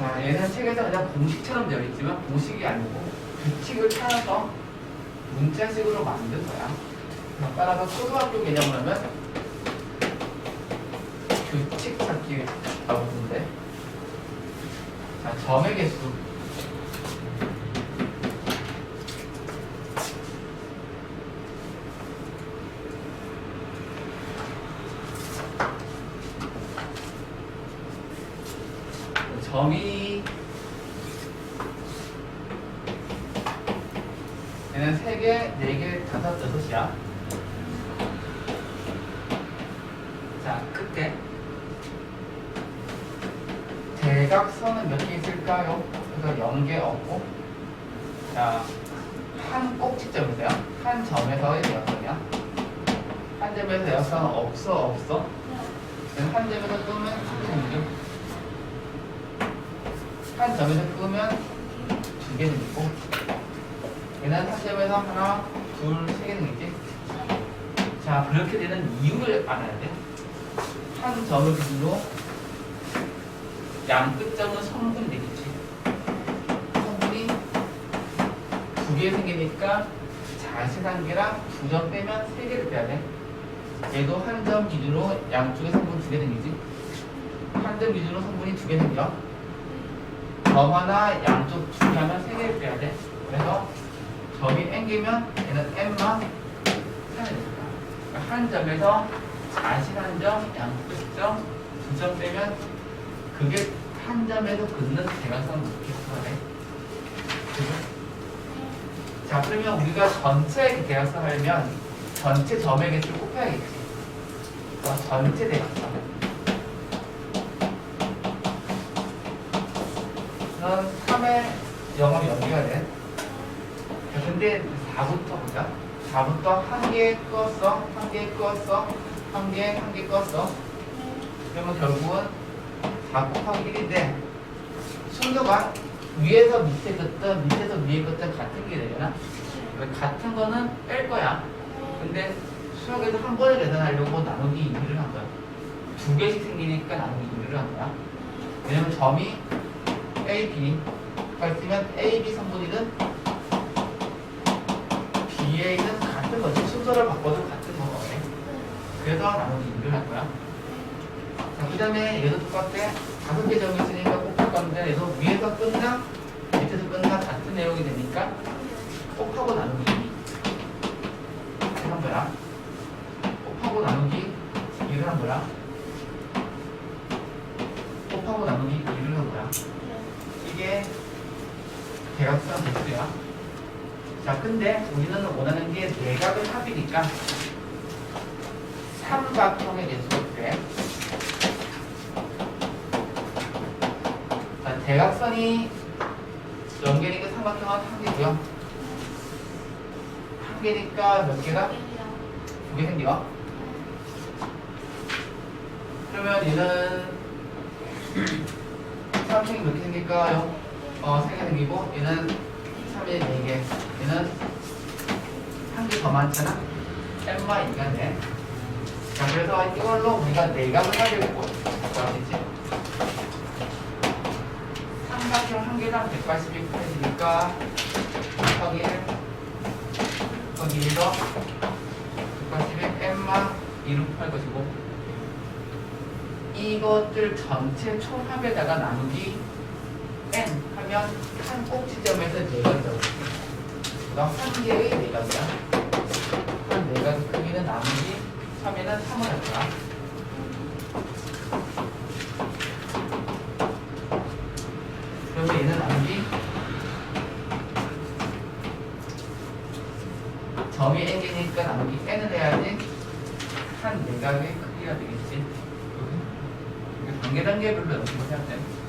자, 얘는 책에서 그냥 공식처럼 되어 있지만 공식이 아니고 규칙을 찾아서 문자식으로 만든 거야. 자, 따라서 초등학교 개념을 하면 규칙 찾기라고 하는데 자, 점의 개수 점이 얘는 3개, 4개, 5, 6이야. 자, 끝에. 대각선은 몇 개 있을까요? 그래서 0개 없고. 자, 한 꼭지점이세요. 한 점에서의 대각선이야. 한 점에서 대각선은 없어, 없어? 그럼 한 점에서 끄면 36. 한 점에서 끄면 두 개는 있고 얘는 한 점에서 하나, 둘, 세 개는 있지 자 그렇게 되는 이유를 알아야 돼. 한 점을 기준으로 양 끝점은 성분이 되겠지. 성분이 두 개 생기니까 한 개랑 두 점 빼면 세 개를 빼야 돼. 얘도 한 점 기준으로 양쪽에 성분 두 개 생기지. 한 점 기준으로 성분이 두 개 생겨. 점 하나 양쪽 두개 하면 세 개를 빼야 돼. 그래서 점이 n개면 얘는 n만 3이 됩니다. 그러니까 한 점에서 자신 한 점, 양끝점 두 점 빼면 그게 한 점에서 긋는 대각선 높이가 돼. 자 그러면 우리가 전체 대각선 하려면 전체 점의 개수를 곱해야겠지. 어, 전체 대각선. 는 3의 0을 연기가 돼. 자, 근데 4부터 보자. 4부터 한 개 껐어, 한 개 껐어, 한 개, 한 개 껐어. 그러면 결국은 4 곱하기 1인데 순서가 위에서 밑에 껐든 밑에서 위에 껐든 같은 게 되려나? 같은 거는 뺄 거야. 근데 수학에서 한 번에 계산하려고 나누기 2를 한 거야. 두 개씩 생기니까 나누기 2를 한 거야. 왜냐면 점이 A, B가 있으면 A, B 성분이든 BA는 같은 거지. 순서를 바꿔도 같은 거거든. 그래서 나누기 2를 할 거야. 자, 그 다음에 얘도 똑같아. 다섯 개 점이 있으니까 곱할 건데 얘도 위에서 끝나 밑에서 끝나 같은 내용이 되니까 곱하고 나누기 2. 이렇게 한 거야. 곱하고 나누기 2를 한 거야. 곱하고 나누기 2를 한 거야. 이게 대각선 개수야. 자, 근데 우리는 원하는 게 내각의 합이니까 삼각형의 개수가 돼. 자, 대각선이 연계니까 삼각형은 한 개고요. 한 개니까 몇 개가? 두 개 생겨. 그러면 얘는 삼각형이 몇 개 생길까요? 어, 세개 생기고 얘는 3에 4개. 얘는 한개더 많잖아? n마 인간네. 자, 그래서 이걸로 우리가 내각을 하려고 바꿔야겠지? 삼각형 한 개당 180이 커지니까 곱하기 1 곱하기 1더 180에 n마 2로 할 것이고 이것들 전체 총합에다가 나누기 n 하면 한 꼭지점에서 내각이 나오지 그다음 한 개의 내각이야. 한 내각의 크기는 나누기 3에는 3을 할 거야. 그러면 얘는 나누기 점이 n개니까 나누기 n을 해야지 한 내각의 크기가 되겠지. 이게 단계 단계별로 연습을 해야 돼